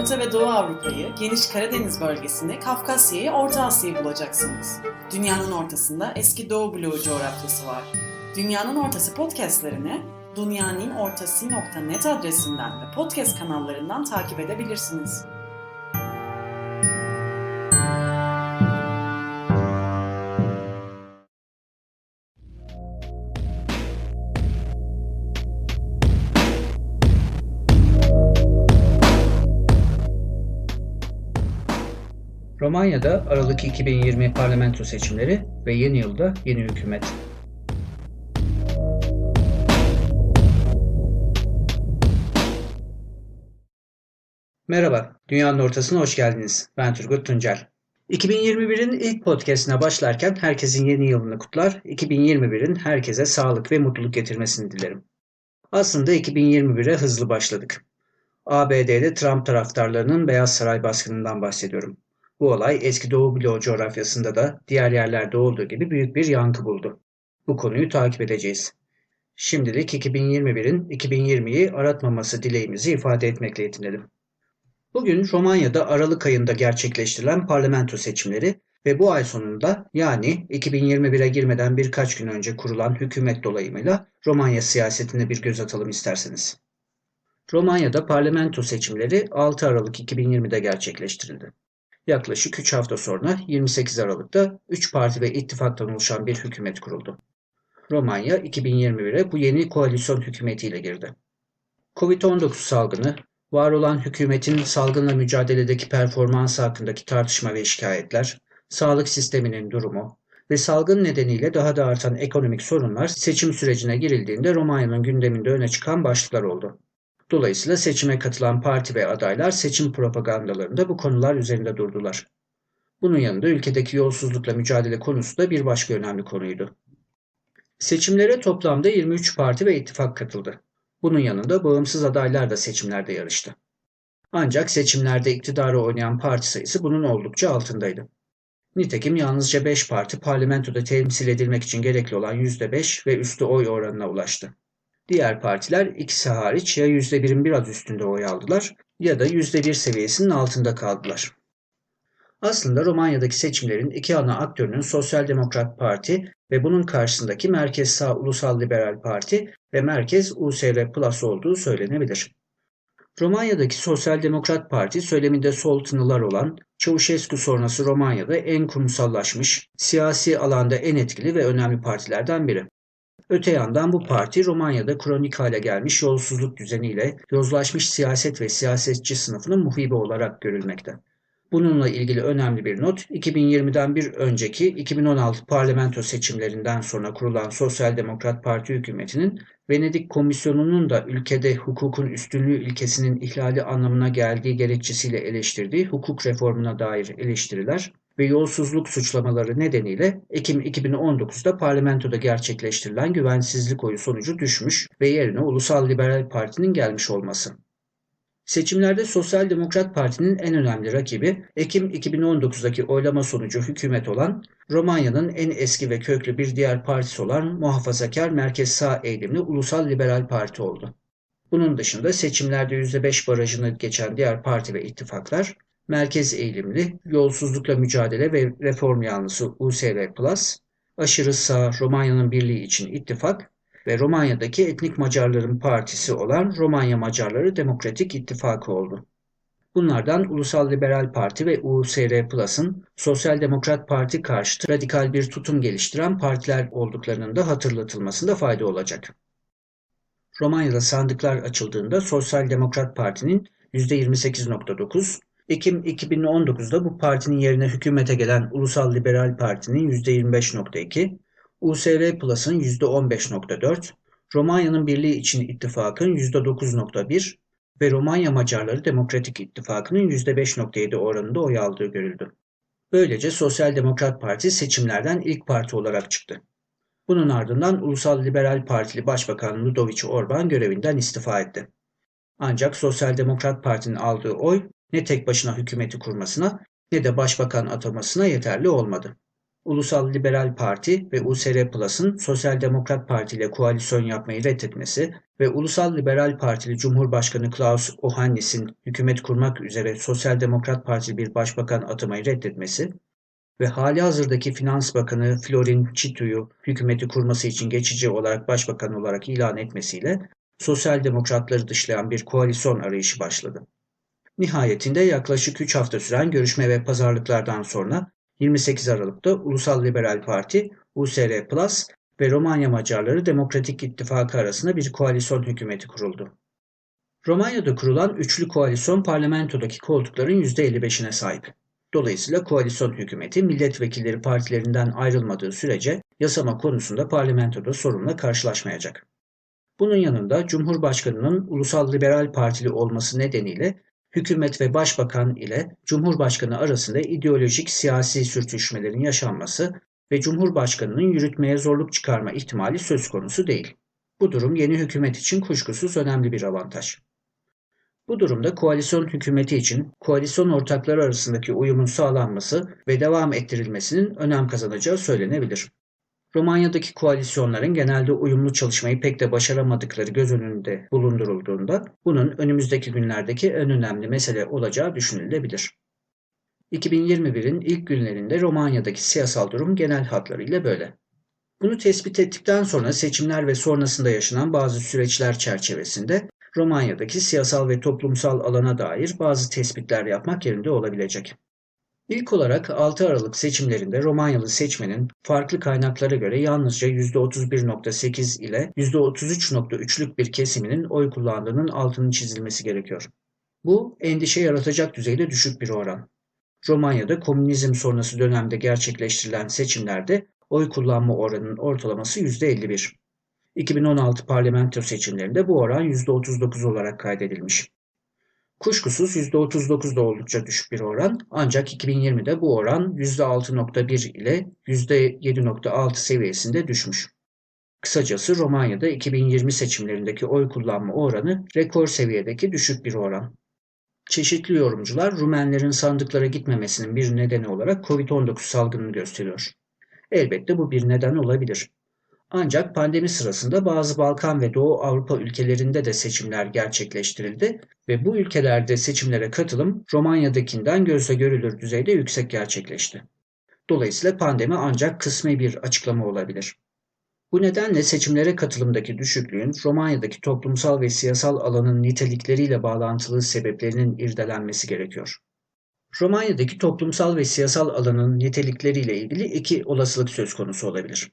Orta ve Doğu Avrupa'yı, geniş Karadeniz bölgesini, Kafkasya'yı, Orta Asya'yı bulacaksınız. Dünyanın ortasında eski Doğu bloğu coğrafyası var. Dünyanın Ortası podcastlerini dünyaninnortası.net adresinden ve podcast kanallarından takip edebilirsiniz. Romanya'da Aralık 2020 parlamento seçimleri ve yeni yılda yeni hükümet. Merhaba, Dünyanın Ortası'na hoş geldiniz. Ben Turgut Tuncel. 2021'in ilk podcastine başlarken herkesin yeni yılını kutlar, 2021'in herkese sağlık ve mutluluk getirmesini dilerim. Aslında 2021'e hızlı başladık. ABD'de Trump taraftarlarının Beyaz Saray baskınından bahsediyorum. Bu olay eski Doğu bloğu coğrafyasında da diğer yerlerde olduğu gibi büyük bir yankı buldu. Bu konuyu takip edeceğiz. Şimdilik 2021'in 2020'yi aratmaması dileğimizi ifade etmekle yetinelim. Bugün Romanya'da Aralık ayında gerçekleştirilen parlamento seçimleri ve bu ay sonunda yani 2021'e girmeden birkaç gün önce kurulan hükümet dolayımıyla Romanya siyasetine bir göz atalım isterseniz. Romanya'da parlamento seçimleri 6 Aralık 2020'de gerçekleştirildi. Yaklaşık 3 hafta sonra 28 Aralık'ta 3 parti ve ittifaktan oluşan bir hükümet kuruldu. Romanya 2021'e bu yeni koalisyon hükümetiyle girdi. Covid-19 salgını, var olan hükümetin salgınla mücadeledeki performansı hakkındaki tartışma ve şikayetler, sağlık sisteminin durumu ve salgın nedeniyle daha da artan ekonomik sorunlar seçim sürecine girildiğinde Romanya'nın gündeminde öne çıkan başlıklar oldu. Dolayısıyla seçime katılan parti ve adaylar seçim propagandalarında bu konular üzerinde durdular. Bunun yanında ülkedeki yolsuzlukla mücadele konusu da bir başka önemli konuydu. Seçimlere toplamda 23 parti ve ittifak katıldı. Bunun yanında bağımsız adaylar da seçimlerde yarıştı. Ancak seçimlerde iktidarı oynayan parti sayısı bunun oldukça altındaydı. Nitekim yalnızca 5 parti parlamentoda temsil edilmek için gerekli olan %5 ve üstü oy oranına ulaştı. Diğer partiler ikisi hariç ya %1'in biraz üstünde oy aldılar ya da %1 seviyesinin altında kaldılar. Aslında Romanya'daki seçimlerin iki ana aktörünün Sosyal Demokrat Parti ve bunun karşısındaki Merkez Sağ Ulusal Liberal Parti ve Merkez USR Plus olduğu söylenebilir. Romanya'daki Sosyal Demokrat Parti söyleminde sol tınılar olan Çavuşescu sonrası Romanya'da en kurumsallaşmış, siyasi alanda en etkili ve önemli partilerden biri. Öte yandan bu parti Romanya'da kronik hale gelmiş yolsuzluk düzeniyle yozlaşmış siyaset ve siyasetçi sınıfının muhibi olarak görülmekte. Bununla ilgili önemli bir not, 2020'den bir önceki 2016 parlamento seçimlerinden sonra kurulan Sosyal Demokrat Parti hükümetinin Venedik Komisyonu'nun da ülkede hukukun üstünlüğü ilkesinin ihlali anlamına geldiği gerekçesiyle eleştirdiği hukuk reformuna dair eleştiriler ve yolsuzluk suçlamaları nedeniyle Ekim 2019'da parlamentoda gerçekleştirilen güvensizlik oyu sonucu düşmüş ve yerine Ulusal Liberal Parti'nin gelmiş olması. Seçimlerde Sosyal Demokrat Parti'nin en önemli rakibi Ekim 2019'daki oylama sonucu hükümet olan Romanya'nın en eski ve köklü bir diğer partisi olan muhafazakar merkez sağ eğilimli Ulusal Liberal Parti oldu. Bunun dışında seçimlerde %5 barajını geçen diğer parti ve ittifaklar merkez eğilimli, yolsuzlukla mücadele ve reform yanlısı USR Plus, aşırı sağ Romanya'nın birliği için ittifak ve Romanya'daki etnik Macarların partisi olan Romanya Macarları Demokratik İttifakı oldu. Bunlardan Ulusal Liberal Parti ve USR Plus'ın Sosyal Demokrat Parti karşıtı radikal bir tutum geliştiren partiler olduklarının da hatırlatılmasında fayda olacak. Romanya'da sandıklar açıldığında Sosyal Demokrat Parti'nin %28.9, Ekim 2019'da bu partinin yerine hükümete gelen Ulusal Liberal Parti'nin %25.2, USR Plus'ın %15.4, Romanya'nın Birliği için ittifakın %9.1 ve Romanya Macarları Demokratik İttifakı'nın %5.7 oranında oy aldığı görüldü. Böylece Sosyal Demokrat Parti seçimlerden ilk parti olarak çıktı. Bunun ardından Ulusal Liberal Partili Başbakan Ludovic Orban görevinden istifa etti. Ancak Sosyal Demokrat Parti'nin aldığı oy ne tek başına hükümeti kurmasına ne de başbakan atamasına yeterli olmadı. Ulusal Liberal Parti ve USR Plus'ın Sosyal Demokrat Parti ile koalisyon yapmayı reddetmesi ve Ulusal Liberal Partili Cumhurbaşkanı Klaus Ohannis'in hükümet kurmak üzere Sosyal Demokrat Parti bir başbakan atamayı reddetmesi ve hali hazırdaki Finans Bakanı Florin Çitu'yu hükümeti kurması için geçici olarak başbakan olarak ilan etmesiyle sosyal demokratları dışlayan bir koalisyon arayışı başladı. Nihayetinde yaklaşık 3 hafta süren görüşme ve pazarlıklardan sonra 28 Aralık'ta Ulusal Liberal Parti, USR Plus ve Romanya Macarları Demokratik İttifakı arasında bir koalisyon hükümeti kuruldu. Romanya'da kurulan üçlü koalisyon parlamentodaki koltukların %55'ine sahip. Dolayısıyla koalisyon hükümeti milletvekilleri partilerinden ayrılmadığı sürece yasama konusunda parlamentoda sorunla karşılaşmayacak. Bunun yanında Cumhurbaşkanının Ulusal Liberal Partili olması nedeniyle hükümet ve başbakan ile Cumhurbaşkanı arasında ideolojik siyasi sürtüşmelerin yaşanması ve Cumhurbaşkanının yürütmeye zorluk çıkarma ihtimali söz konusu değil. Bu durum yeni hükümet için kuşkusuz önemli bir avantaj. Bu durumda koalisyon hükümeti için koalisyon ortakları arasındaki uyumun sağlanması ve devam ettirilmesinin önem kazanacağı söylenebilir. Romanya'daki koalisyonların genelde uyumlu çalışmayı pek de başaramadıkları göz önünde bulundurulduğunda bunun önümüzdeki günlerdeki en önemli mesele olacağı düşünülebilir. 2021'in ilk günlerinde Romanya'daki siyasal durum genel hatlarıyla böyle. Bunu tespit ettikten sonra seçimler ve sonrasında yaşanan bazı süreçler çerçevesinde Romanya'daki siyasal ve toplumsal alana dair bazı tespitler yapmak yerinde olabilecek. İlk olarak 6 Aralık seçimlerinde Romanyalı seçmenin farklı kaynaklara göre yalnızca %31.8 ile %33.3'lük bir kesiminin oy kullandığının altının çizilmesi gerekiyor. Bu endişe yaratacak düzeyde düşük bir oran. Romanya'da komünizm sonrası dönemde gerçekleştirilen seçimlerde oy kullanma oranının ortalaması %51. 2016 parlamento seçimlerinde bu oran %39 olarak kaydedilmiş. Kuşkusuz %39 da oldukça düşük bir oran ancak 2020'de bu oran %6.1 ile %7.6 seviyesinde düşmüş. Kısacası Romanya'da 2020 seçimlerindeki oy kullanma oranı rekor seviyedeki düşük bir oran. Çeşitli yorumcular Rumenlerin sandıklara gitmemesinin bir nedeni olarak Covid-19 salgınını gösteriyor. Elbette bu bir neden olabilir. Ancak pandemi sırasında bazı Balkan ve Doğu Avrupa ülkelerinde de seçimler gerçekleştirildi ve bu ülkelerde seçimlere katılım Romanya'dakinden gözle görülür düzeyde yüksek gerçekleşti. Dolayısıyla pandemi ancak kısmi bir açıklama olabilir. Bu nedenle seçimlere katılımdaki düşüklüğün Romanya'daki toplumsal ve siyasal alanın nitelikleriyle bağlantılı sebeplerinin irdelenmesi gerekiyor. Romanya'daki toplumsal ve siyasal alanın nitelikleriyle ilgili iki olasılık söz konusu olabilir.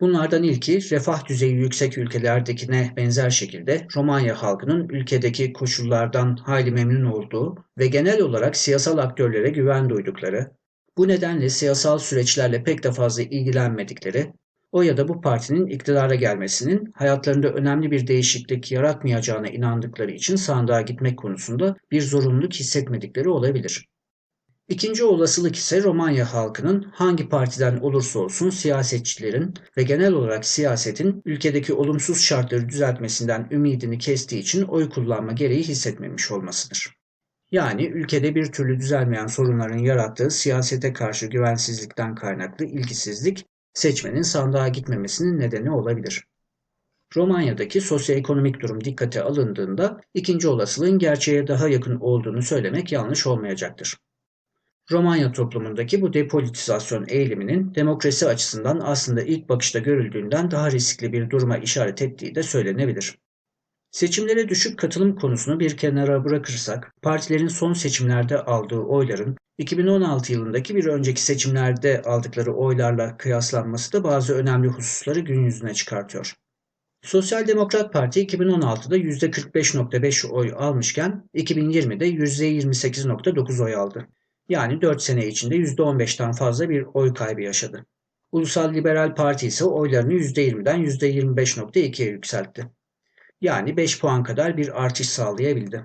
Bunlardan ilki refah düzeyi yüksek ülkelerdekine benzer şekilde Romanya halkının ülkedeki koşullardan hayli memnun olduğu ve genel olarak siyasal aktörlere güven duydukları, bu nedenle siyasal süreçlerle pek de fazla ilgilenmedikleri, o ya da bu partinin iktidara gelmesinin hayatlarında önemli bir değişiklik yaratmayacağına inandıkları için sandığa gitmek konusunda bir zorunluluk hissetmedikleri olabilir. İkinci olasılık ise Romanya halkının hangi partiden olursa olsun siyasetçilerin ve genel olarak siyasetin ülkedeki olumsuz şartları düzeltmesinden ümidini kestiği için oy kullanma gereği hissetmemiş olmasıdır. Yani ülkede bir türlü düzelmeyen sorunların yarattığı siyasete karşı güvensizlikten kaynaklı ilgisizlik seçmenin sandığa gitmemesinin nedeni olabilir. Romanya'daki sosyoekonomik durum dikkate alındığında ikinci olasılığın gerçeğe daha yakın olduğunu söylemek yanlış olmayacaktır. Romanya toplumundaki bu depolitizasyon eğiliminin demokrasi açısından aslında ilk bakışta görüldüğünden daha riskli bir duruma işaret ettiği de söylenebilir. Seçimlere düşük katılım konusunu bir kenara bırakırsak, partilerin son seçimlerde aldığı oyların 2016 yılındaki bir önceki seçimlerde aldıkları oylarla kıyaslanması da bazı önemli hususları gün yüzüne çıkartıyor. Sosyal Demokrat Parti 2016'da %45.5 oy almışken 2020'de %28.9 oy aldı. Yani 4 sene içinde %15'ten fazla bir oy kaybı yaşadı. Ulusal Liberal Parti ise oylarını %20'den %25.2'ye yükseltti. Yani 5 puan kadar bir artış sağlayabildi.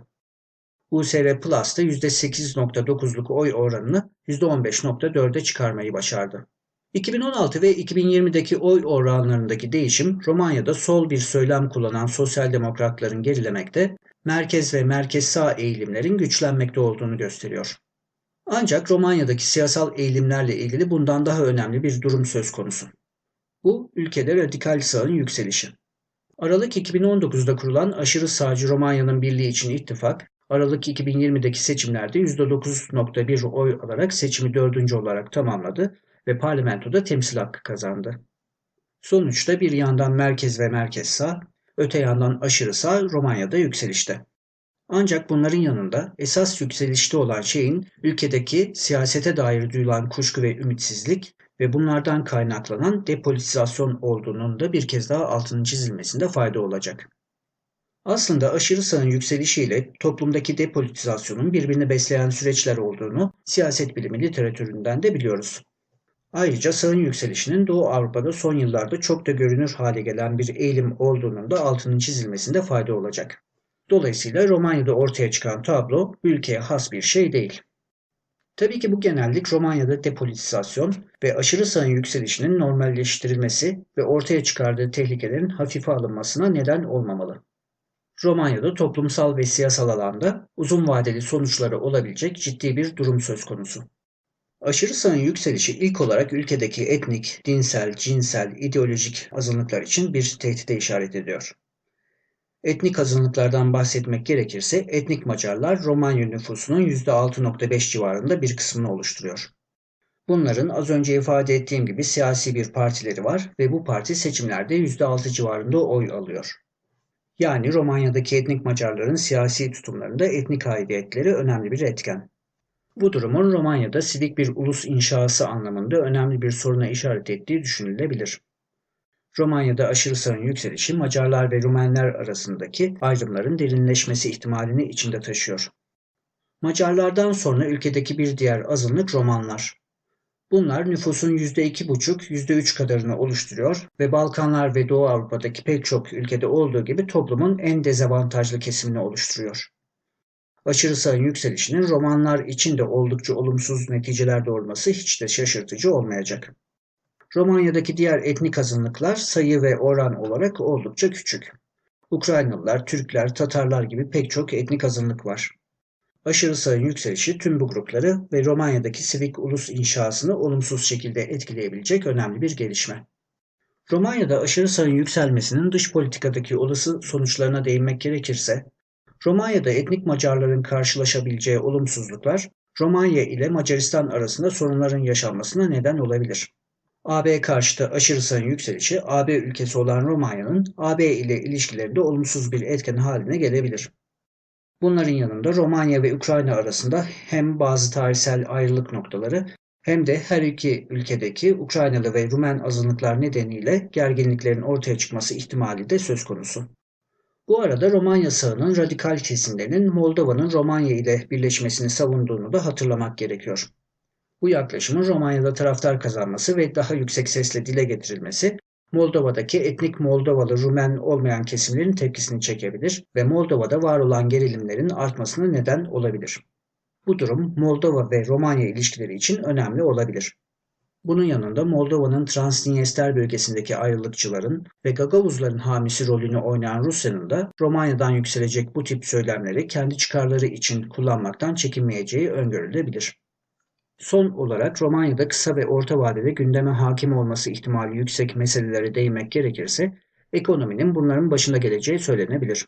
USR Plus da %8.9'luk oy oranını %15.4'e çıkarmayı başardı. 2016 ve 2020'deki oy oranlarındaki değişim Romanya'da sol bir söylem kullanan sosyal demokratların gerilemekte, merkez ve merkez sağ eğilimlerin güçlenmekte olduğunu gösteriyor. Ancak Romanya'daki siyasal eğilimlerle ilgili bundan daha önemli bir durum söz konusu. Bu ülkede radikal sağın yükselişi. Aralık 2019'da kurulan aşırı sağcı Romanya'nın Birliği için ittifak, Aralık 2020'deki seçimlerde %9.1 oy alarak seçimi dördüncü olarak tamamladı ve parlamentoda temsil hakkı kazandı. Sonuçta bir yandan merkez ve merkez sağ, öte yandan aşırı sağ Romanya'da yükselişte. Ancak bunların yanında esas yükselişte olan şeyin ülkedeki siyasete dair duyulan kuşku ve ümitsizlik ve bunlardan kaynaklanan depolitizasyon olduğunun da bir kez daha altının çizilmesinde fayda olacak. Aslında aşırı sağın yükselişiyle toplumdaki depolitizasyonun birbirini besleyen süreçler olduğunu siyaset bilimi literatüründen de biliyoruz. Ayrıca sağın yükselişinin Doğu Avrupa'da son yıllarda çok da görünür hale gelen bir eğilim olduğunun da altının çizilmesinde fayda olacak. Dolayısıyla Romanya'da ortaya çıkan tablo ülkeye has bir şey değil. Tabii ki bu genellik Romanya'da depolitizasyon ve aşırı sağın yükselişinin normalleştirilmesi ve ortaya çıkardığı tehlikelerin hafife alınmasına neden olmamalı. Romanya'da toplumsal ve siyasal alanda uzun vadeli sonuçları olabilecek ciddi bir durum söz konusu. Aşırı sağın yükselişi ilk olarak ülkedeki etnik, dinsel, cinsel, ideolojik azınlıklar için bir tehdide işaret ediyor. Etnik azınlıklardan bahsetmek gerekirse etnik Macarlar Romanya nüfusunun %6.5 civarında bir kısmını oluşturuyor. Bunların az önce ifade ettiğim gibi siyasi bir partileri var ve bu parti seçimlerde %6 civarında oy alıyor. Yani Romanya'daki etnik Macarların siyasi tutumlarında etnik aidiyetleri önemli bir etken. Bu durumun Romanya'da sivik bir ulus inşası anlamında önemli bir soruna işaret ettiği düşünülebilir. Romanya'da aşırı sağın yükselişi Macarlar ve Rumenler arasındaki ayrımların derinleşmesi ihtimalini içinde taşıyor. Macarlardan sonra ülkedeki bir diğer azınlık Romanlar. Bunlar nüfusun %2,5-%3 kadarını oluşturuyor ve Balkanlar ve Doğu Avrupa'daki pek çok ülkede olduğu gibi toplumun en dezavantajlı kesimini oluşturuyor. Aşırı sağın yükselişinin romanlar için de oldukça olumsuz neticeler doğurması hiç de şaşırtıcı olmayacak. Romanya'daki diğer etnik azınlıklar sayı ve oran olarak oldukça küçük. Ukraynalılar, Türkler, Tatarlar gibi pek çok etnik azınlık var. Aşırı sağın yükselişi tüm bu grupları ve Romanya'daki sivik ulus inşasını olumsuz şekilde etkileyebilecek önemli bir gelişme. Romanya'da aşırı sağın yükselmesinin dış politikadaki olası sonuçlarına değinmek gerekirse, Romanya'da etnik Macarların karşılaşabileceği olumsuzluklar, Romanya ile Macaristan arasında sorunların yaşanmasına neden olabilir. AB karşıtı aşırı sağın yükselişi, AB ülkesi olan Romanya'nın AB ile ilişkilerinde olumsuz bir etken haline gelebilir. Bunların yanında Romanya ve Ukrayna arasında hem bazı tarihsel ayrılık noktaları hem de her iki ülkedeki Ukraynalı ve Rumen azınlıklar nedeniyle gerginliklerin ortaya çıkması ihtimali de söz konusu. Bu arada Romanya sağının radikal kesimlerinin Moldova'nın Romanya ile birleşmesini savunduğunu da hatırlamak gerekiyor. Bu yaklaşımın Romanya'da taraftar kazanması ve daha yüksek sesle dile getirilmesi Moldova'daki etnik Moldovalı Rumen olmayan kesimlerin tepkisini çekebilir ve Moldova'da var olan gerilimlerin artmasına neden olabilir. Bu durum Moldova ve Romanya ilişkileri için önemli olabilir. Bunun yanında Moldova'nın Transnistria bölgesindeki ayrılıkçıların ve Gagavuzların hamisi rolünü oynayan Rusya'nın da Romanya'dan yükselecek bu tip söylemleri kendi çıkarları için kullanmaktan çekinmeyeceği öngörülebilir. Son olarak Romanya'da kısa ve orta vadede gündeme hakim olması ihtimali yüksek meselelere değinmek gerekirse ekonominin bunların başında geleceği söylenebilir.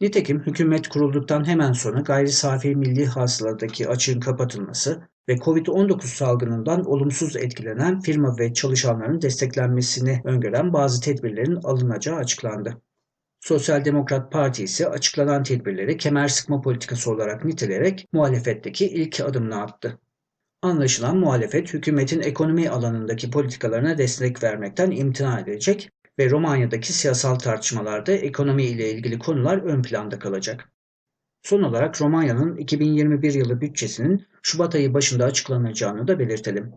Nitekim hükümet kurulduktan hemen sonra gayri safi milli hasıladaki açığın kapatılması ve Covid-19 salgınından olumsuz etkilenen firma ve çalışanların desteklenmesini öngören bazı tedbirlerin alınacağı açıklandı. Sosyal Demokrat Parti ise açıklanan tedbirleri kemer sıkma politikası olarak niteleyerek muhalefetteki ilk adımını attı. Anlaşılan muhalefet hükümetin ekonomi alanındaki politikalarına destek vermekten imtina edecek ve Romanya'daki siyasal tartışmalarda ekonomi ile ilgili konular ön planda kalacak. Son olarak Romanya'nın 2021 yılı bütçesinin Şubat ayı başında açıklanacağını da belirtelim.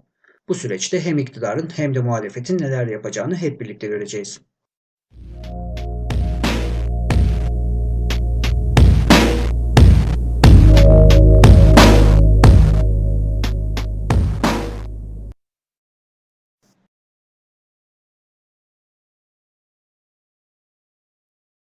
Bu süreçte hem iktidarın hem de muhalefetin neler yapacağını hep birlikte göreceğiz.